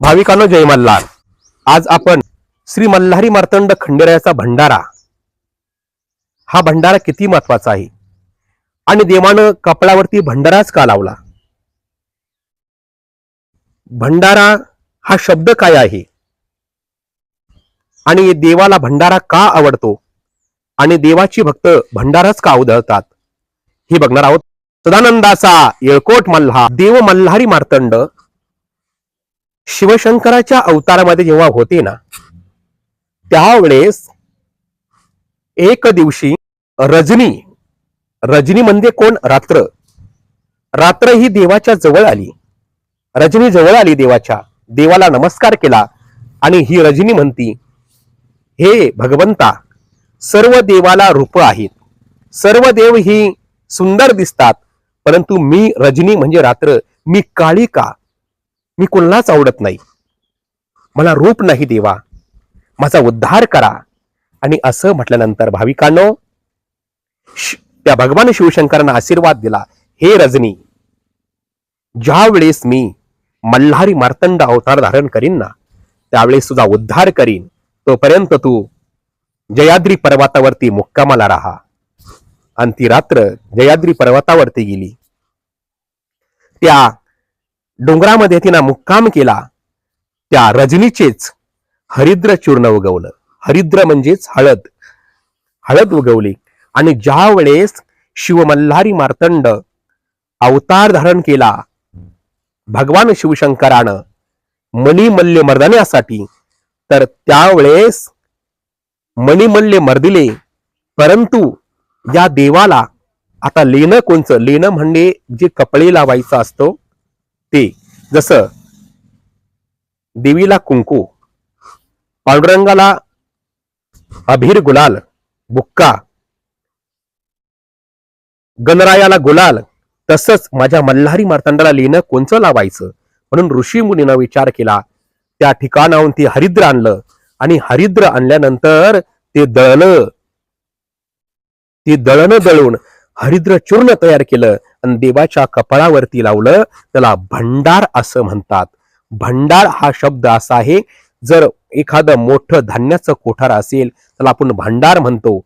भाविकांनो जय मल्हार. आज आपण श्री मल्हारी मार्तंड खंडेरायाचा भंडारा. हा भंडारा किती महत्त्वाचा आहे? आणि देवानं कपडावरती भंडाराच का लावला? भंडारा हा शब्द काय आहे? आणि देवाला भंडारा का आवडतो? आणि देवाची भक्त भंडाराच का उधळतात? हे बघणार आहोत सदानंदाचा येळकोट मल्हार देव मल्हारी मार्तंड शिवशंकराच्या अवतारामध्ये जेव्हा होते ना त्यावेळेस एक दिवशी रजनी रजनी म्हणजे कोण? रात्र. रात्र ही देवाच्या जवळ आली. रजनी जवळ आली देवाच्या. देवाला नमस्कार केला आणि ही रजनी म्हणती हे भगवंता सर्व देवाला रूप आहेत. सर्व देव ही सुंदर दिसतात परंतु मी रजनी म्हणजे रात्र. मी काळी का? मी कोणालाच आवडत नाही. मला रूप नाही देवा. माझा उद्धार करा. आणि असं म्हटल्यानंतर भाविकांनो त्या भगवान शिवशंकरांना आशीर्वाद दिला. हे रजनी ज्या वेळेस मी मल्हारी मार्तंड अवतार धारण करीन ना त्यावेळेस तुझा उद्धार करीन. तोपर्यंत तू जयाद्री पर्वतावरती मुक्कामाला राहा. आणि ती रात्र जयाद्री पर्वतावरती गेली. त्या डोंगरामध्ये तिनं मुक्काम केला त्या रजनीचेच हरिद्र चूर्ण उगवलं. हरिद्र म्हणजेच हळद. हळद उगवली. आणि ज्या वेळेस शिवमल्हारी मार्तंड अवतार धारण केला भगवान शिवशंकरानं मणिमल्य मर्दण्यासाठी तर त्यावेळेस मणिमल्य मर्दिले परंतु या देवाला आता लेणं कोणचं? लेणं म्हणजे जे कपडे लावायचं असतो ते जसं देवीला कुंकू पांडुरंगाला अभिर गुलाल बुक्का गणरायाला गुलाल तसंच माझ्या मल्हारी मार्तंडाला लिहिणं कोणचं लावायचं? म्हणून ऋषी मुनीनं विचार केला. त्या ठिकाणाहून ती हरिद्र आणलं आणि हरिद्र आणल्यानंतर ते दळलं ती दळणं दळून हरिद्र चूर्ण तयार केलं. आणि देवाच्या कपाळावरती लावलं त्याला भंडार असं म्हणतात. भंडार हा शब्द असा आहे जर एखादं मोठं धान्याचं कोठार असेल त्याला आपण भंडार म्हणतो.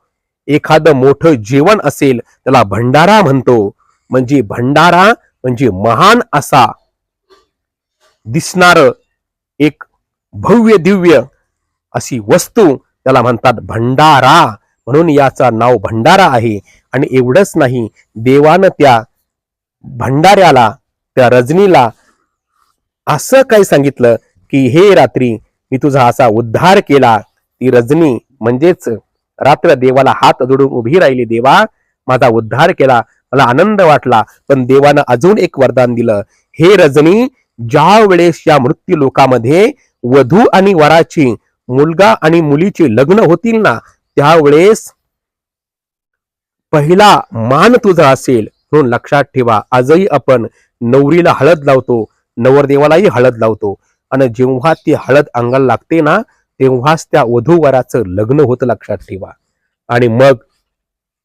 एखादं मोठं जेवण असेल त्याला भंडारा म्हणतो. म्हणजे भंडारा म्हणजे महान असा. दिसणार एक भव्य दिव्य अशी वस्तू त्याला म्हणतात भंडारा. म्हणून याचा नाव भंडारा आहे. आणि एवढंच नाही देवानं त्या भंडाऱ्याला त्या रजनीला असं काही सांगितलं की हे रात्री मी तुझा असा उद्धार केला. ती रजनी म्हणजेच रात्र देवाला हात जोडून उभी राहिली देवा माझा उद्धार केला मला आनंद वाटला पण देवानं अजून एक वरदान दिलं. हे रजनी ज्या वेळेस या मृत्यू लोकामध्ये वधू आणि वराची मुलगा आणि मुलीची लग्न होतील ना त्यावेळेस पहिला मान तुझा असेल. म्हणून लक्षात ठेवा आजही आपण नवरीला हळद लावतो नवरदेवालाही हळद लावतो. आणि जेव्हा ती हळद अंगाला लागते ना तेव्हाच त्या वधूवराचं लग्न होतं लक्षात ठेवा. आणि मग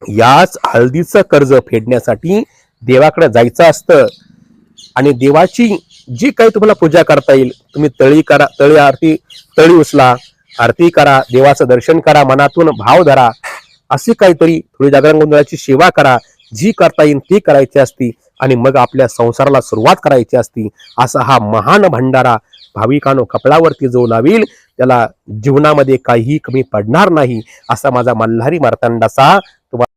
याच हळदीचं कर्ज फेडण्यासाठी देवाकडे जायचं असतं. आणि देवाची जी काही तुम्हाला पूजा करता येईल तुम्ही तळी करा तळी आरती तळी उचला आरती करा देवाचं दर्शन करा मनातून भाव धरा अशी काहीतरी थोडी जागरण गोंधळाची सेवा करा. जी करता येईल ती करायची असती आणि मग आपल्या संसाराला सुरुवात करायची असती असा हा महान भंडारा भाविकानो कपडावरती जो लावील त्याला जीवनामध्ये काहीही कमी पडणार नाही असा माझा मल्हारी मार्तंडाचा